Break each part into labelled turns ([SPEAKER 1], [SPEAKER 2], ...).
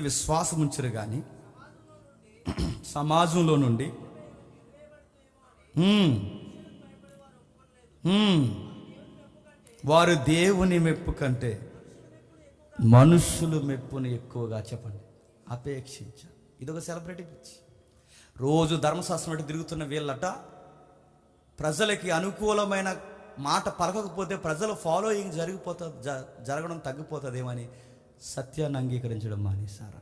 [SPEAKER 1] విశ్వాసం ఉంచరు కానీ సమాజంలో నుండి. వారు దేవుని మెప్పు కంటే మనుషులు మెప్పుని ఎక్కువగా చెప్పండి. అపేక్షించ. ఇదొక సెలబ్రిటీ పిచ్చి రోజు ధర్మశాస్త్రం అటు తిరుగుతున్న వీళ్ళట ప్రజలకి అనుకూలమైన మాట పలకకపోతే ప్రజల ఫాలోయింగ్ జరిగిపోతుంది జ- జరగడం తగ్గిపోతుందేమని సత్యాన్ని అంగీకరించడం మానేశారంట.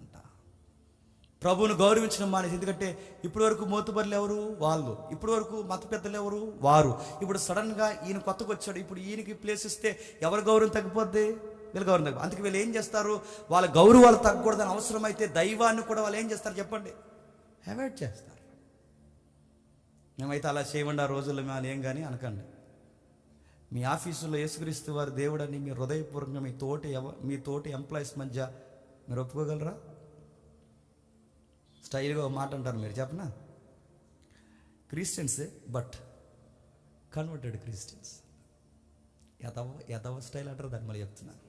[SPEAKER 1] ప్రభువును గౌరవించడం మానేసి ఎందుకంటే ఇప్పటి వరకు మోతుబరులు ఎవరు? వాళ్ళు. ఇప్పటి వరకు మత పెద్దలు ఎవరు? వారు. ఇప్పుడు సడన్గా ఈయన కొత్తగా వచ్చాడు ఇప్పుడు ఈయనకి ప్లేస్ ఇస్తే ఎవరి గౌరవం తగ్గిపోద్ది? వీళ్ళ గౌరవం తగ్గి అందుకే వీళ్ళు ఏం చేస్తారు? వాళ్ళ గౌరవాలు తగ్గకూడదని అవసరమైతే దైవాన్ని కూడా వాళ్ళు ఏం చేస్తారు చెప్పండి? అవాయిడ్ చేస్తారు. మేమైతే అలా చేయమండి ఆ రోజుల్లో మేము ఏం కానీ అనకండి. మీ ఆఫీసులో యేసుక్రీస్తు వారి దేవుడని మీ హృదయపూర్వకంగా మీ తోటి ఎవ- మీ తోటి ఎంప్లాయీస్ మధ్య మీరు ఒప్పుకోగలరా? స్టైల్గా మాట అంటారు మీరు చెప్పనా? క్రిస్టియన్సే బట్ కన్వర్టెడ్ క్రిస్టియన్స్. యథవ యథవ స్టైల్ అంటారు దాన్ని మళ్ళీ చెప్తున్నాను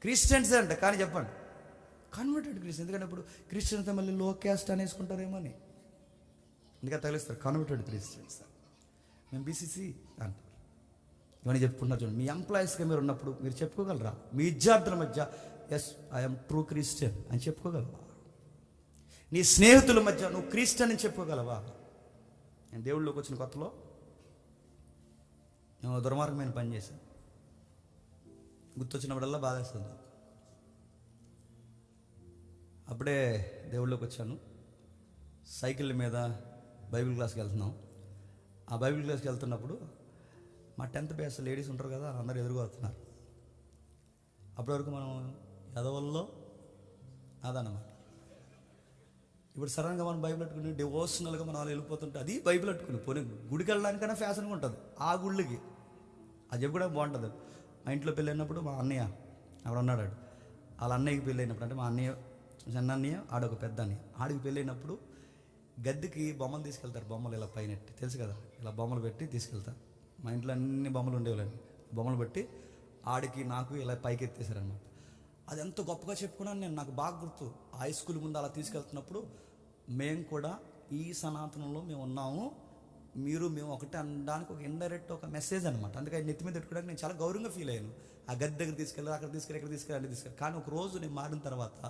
[SPEAKER 1] క్రిస్టియన్సే అంట కానీ చెప్పండి. కన్వర్టెడ్ క్రిస్టియన్ ఎందుకంటే ఇప్పుడు క్రిస్టియన్స్ మళ్ళీ లో క్యాస్ట్ అనేసుకుంటారేమో అని. అందుకే తగిలిస్తారు కన్వర్టెడ్ క్రిస్టియన్స్. మేము బీసీసీ అంటారు. ఇవన్నీ చెప్పుకుంటున్నారు చూడండి. మీ ఎంప్లాయీస్గా మీరు ఉన్నప్పుడు మీరు చెప్పుకోగలరా? మీ విద్యార్థుల మధ్య ఎస్ ఐఎమ్ ట్రూ క్రిస్టియన్ అని చెప్పుకోగలవా? నీ స్నేహితుల మధ్య నువ్వు క్రిస్టియన్ అని చెప్పుకోగలవా? నేను దేవుళ్ళలోకి వచ్చిన కొత్తలో నేను దుర్మార్గమైన పని చేశాను. గుర్తొచ్చినప్పుడల్లా బాధేస్తుంది. అప్పుడే దేవుళ్ళకి వచ్చాను. సైకిల్ మీద బైబిల్ క్లాస్కి వెళ్తున్నాం. ఆ బైబిల్ క్లాస్కి వెళ్తున్నప్పుడు మా టెన్త్ బ్యాచ్ లేడీస్ ఉంటారు కదా అందరూ ఎదురుగా వస్తున్నారు. అప్పటి వరకు మనం ఎదవల్లో అదన్నమాట ఇప్పుడు సడన్గా మనం బైబిల్ అట్టుకుని డివోషనల్గా మనం అలా వెళ్ళిపోతుంటే అది బైబిల్ అట్టుకుని పోనీ గుడికి వెళ్ళడానికైనా ఫ్యాషన్గా ఉంటుంది. ఆ గుళ్ళకి. అది చెప్పి కూడా బాగుంటుంది. మా ఇంట్లో పెళ్ళైనప్పుడు మా అన్నయ్య అక్కడ ఉన్నాడు వాళ్ళ అన్నయ్యకి పెళ్ళి అయినప్పుడు అంటే మా అన్నయ్య చిన్న అన్నయ్య ఆడొక పెద్ద అన్నయ్య. ఆడికి పెళ్ళైనప్పుడు గద్దెకి బొమ్మలు తీసుకెళ్తారు బొమ్మలు ఇలా పైన తెలుసు కదా ఇలా బొమ్మలు పెట్టి తీసుకెళ్తారు మా ఇంట్లో అన్ని బొమ్మలు ఉండేవాళ్ళండి. బొమ్మలు పెట్టి ఆడికి నాకు ఇలా పైకి ఎత్తేసారనమాట అది ఎంత గొప్పగా చెప్పుకున్నాను నేను నాకు బాగా గుర్తు. హై స్కూల్ ముందు అలా తీసుకెళ్తున్నప్పుడు మేము కూడా ఈ సనాతనంలో మేము ఉన్నాము. మీరు మేము ఒకటే అనడానికి ఒక ఇండైరెక్ట్ ఒక మెసేజ్ అనమాట అందుకే నెత్తి మీద పెట్టుకోవడానికి నేను చాలా గౌరవంగా ఫీల్ అయ్యాను. ఆ గద్దె దగ్గర తీసుకెళ్ళి అక్కడ తీసుకెళ్ళి ఇక్కడ తీసుకెళ్ళి అక్కడ తీసుకెళ్ళి కానీ ఒక రోజు నేను మారిన తర్వాత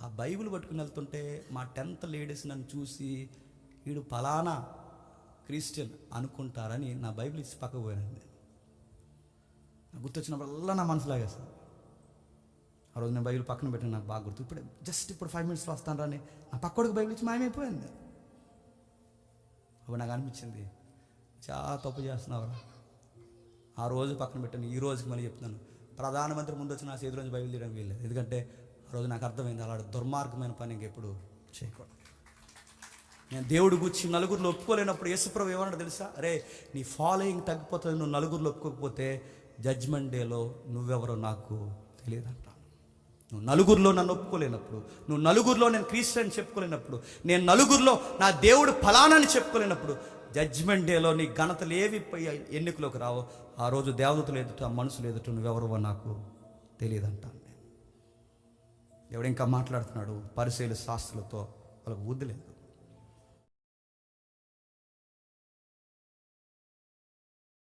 [SPEAKER 1] ఆ బైబిల్ పట్టుకుని వెళ్తుంటే మా టెన్త్ లేడీస్ నన్ను చూసి వీడు ఫలానా క్రిస్టియన్ అనుకుంటారని నా బైబిల్ ఇచ్చి పక్కకు పోయాను నేను గుర్తొచ్చినప్పుడల్లా నా మనసు లాగేస్తాను ఆ రోజు నేను బైబిల్ పక్కన పెట్టిన నాకు బాగా గుర్తు. ఇప్పుడు జస్ట్ ఇప్పుడు ఫైవ్ మినిట్స్లో వస్తాను రాని నా పక్కడికి బైబిల్ ఇచ్చి మాయమైపోయింది. అప్పుడు నాకు అనిపించింది చాలా తప్పు చేస్తున్నావు ఆ రోజు పక్కన పెట్టాను ఈ రోజుకి మళ్ళీ చెప్తున్నాను ప్రధానమంత్రి ముందు వచ్చి నా చేతి రోజు బైబిల్ తీయడం వీల్లేదు. ఎందుకంటే ఆ రోజు నాకు అర్థమైంది. అలాంటి దుర్మార్గమైన పని ఇంకెప్పుడు చేయకూడదు. నేను దేవుడు గుర్చి నలుగురిలో ఒప్పుకోలేనప్పుడు యేసుప్రభు ఏమన్నా తెలుసా? అరే నీ ఫాలోయింగ్ తగ్గిపోతుంది నువ్వు నలుగురిలో ఒప్పుకోకపోతే జడ్జ్మెంట్ డేలో నువ్వెవరో నాకు తెలియదంట. నువ్వు నలుగురిలో నన్ను ఒప్పుకోలేనప్పుడు నువ్వు నలుగురిలో నేను క్రీస్టియన్ చెప్పుకోలేనప్పుడు నేను నలుగురిలో నా దేవుడు ఫలానాని చెప్పుకోలేనప్పుడు జడ్జ్మెంట్ డేలో నీ ఘనతలు ఏవి ఎన్నికలోకి రావో ఆ రోజు దేవతలు ఎదుట మనుషులు ఎదుట నువ్వెవరో నాకు తెలియదంటాను దేవుడు ఇంకా మాట్లాడుతున్నాడు పరిశీలి శాస్త్రులతో వాళ్ళకు బుద్ధి లేదు.